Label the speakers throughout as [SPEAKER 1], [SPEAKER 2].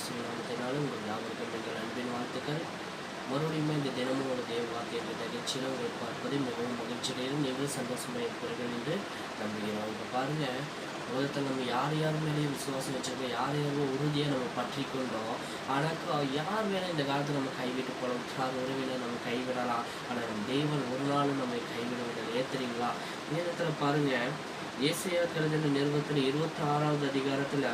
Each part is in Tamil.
[SPEAKER 1] கிறிஸ்துவின் நாமத்தினாலும் உங்கள் யாவருக்கும் எங்கள் அன்பின் வாழ்த்துக்கள். மறுபடியும் இந்த தினமும் ஒரு தேவ வார்த்தை என்ற நிகழ்ச்சியில் உங்களை பார்ப்பது மிகவும் மகிழ்ச்சியிலும் நீங்கள் சந்தோஷமாக இருப்பீர்கள் என்று நம்புகிறோம். இப்போ பாருங்க உலகத்தில் நம்ம யார் யார் மேலேயும் விசுவாசம் வச்சிருக்கோம் யார் யாரோ உறுதியாக நம்ம பற்றி கொண்டோம். ஆனால் யார் வேணால் இந்த காலத்தில் நம்ம கைவிட்டு போகலாம் யார் உறவினர் நம்ம கைவிடலாம். ஆனால் நம்ம தெய்வம் ஒரு நாளும் நம்மை கைவிடுவதில் ஏத்துறீங்களா நேரத்தில் பாருங்க ஏசியா கருதின நிறுவனத்தில் இருபத்தி ஆறாவது அதிகாரத்தில்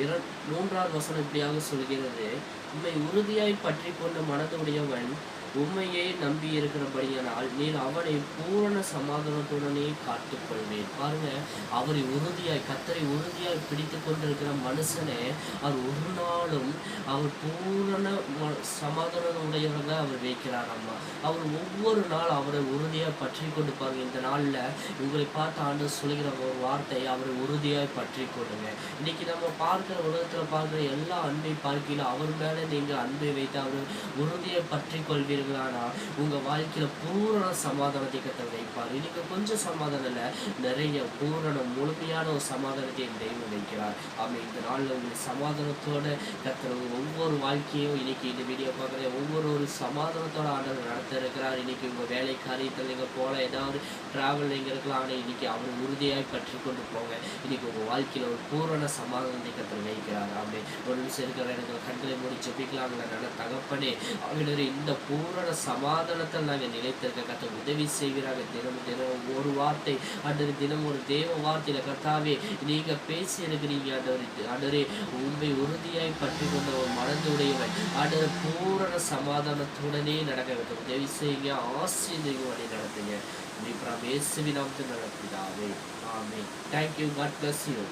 [SPEAKER 1] இர மூன்றாவது வசனம் இப்படியாக சொல்கிறது உம்மை உறுதியாய் பற்றி கொண்ட மனதுடையவன் உண்மையை நம்பி இருக்கிறபடியானால் நீ அவனை பூரண சமாதானத்துடனே காத்துக் கொள்வேன் பாருங்க அவரை உறுதியாய் கத்தரை உறுதியாய் பிடித்து கொண்டிருக்கிற மனுஷனே அவர் ஒரு நாளும் அவர் பூரண ம- சமாதானம் உடையவராக அவர் வைக்கிறார் அம்மா. அவர் ஒவ்வொரு நாள் அவரை உறுதியாய் பற்றி கொண்டு பாருங்க இந்த நாள்ல உங்களை பார்த்து ஆண்டு சொல்கிற ஒரு வார்த்தை அவரை உறுதியாய் பற்றி கொள்ளுங்க இன்னைக்கு நம்ம பார்க்கிற உலகத்துல பார்க்கிற எல்லா அன்பை பார்க்கையில அவர் மேல நீங்க அன்பை வைத்து அவர் உறுதியை பற்றி கொள்வீர்கள். செய்வீர்களானா? உங்க வாழ்க்கையில பூரண சமாதானத்தை கத்த வைப்பார். இன்னைக்கு கொஞ்சம் சமாதானம் இல்ல நிறைய பூரண முழுமையான ஒரு சமாதானத்தை தெய்வம் வைக்கிறார். ஆமா இந்த நாள்ல உங்களை சமாதானத்தோட கத்துற ஒவ்வொரு வாழ்க்கையும் இன்னைக்கு இந்த வீடியோ பார்க்குற ஒவ்வொரு ஒரு சமாதானத்தோட ஆண்டவர் நடத்த இருக்கிறார். இன்னைக்கு உங்க வேலை காரியத்தில் நீங்க போல ஏதாவது டிராவல் நீங்க இருக்கலாம். ஆனால் இன்னைக்கு அவர் உறுதியாய் பற்றி கொண்டு போங்க. இன்னைக்கு உங்க வாழ்க்கையில ஒரு பூரண சமாதானத்தை கத்தர் வைக்கிறார். ஆமே ஒரு நிமிஷம் இருக்கிற எனக்கு கண்களை மூடி செப்பிக்கலாம் நல்ல தகப்பனே அவங்களோட இந்த பூரண சமாதானத்தில் நாங்கள் நிலைத்திருக்க கத்த உதவி செய்கிறாங்க தினம் தினம் ஒரு வார்த்தை அன்றரை தினம் ஒரு தேவ வார்த்தையில கர்த்தாவே நீங்க பேசி இருக்கிறீங்க ஆண்டவரே. ஆண்டவரே உண்மை உறுதியாய் பற்றி கொண்ட ஒரு மனதுடையவன் ஆண்டவர் பூரண சமாதானத்துடனே நடக்க வேண்டும். உதவி செய்யுங்க ஆசிரியர் வழி நடத்துங்க. இப்படி பிரபேசுவி நாமத்தில் நடத்துதாவே ஆமே தேங்க்யூ காட் பிளஸ் யூ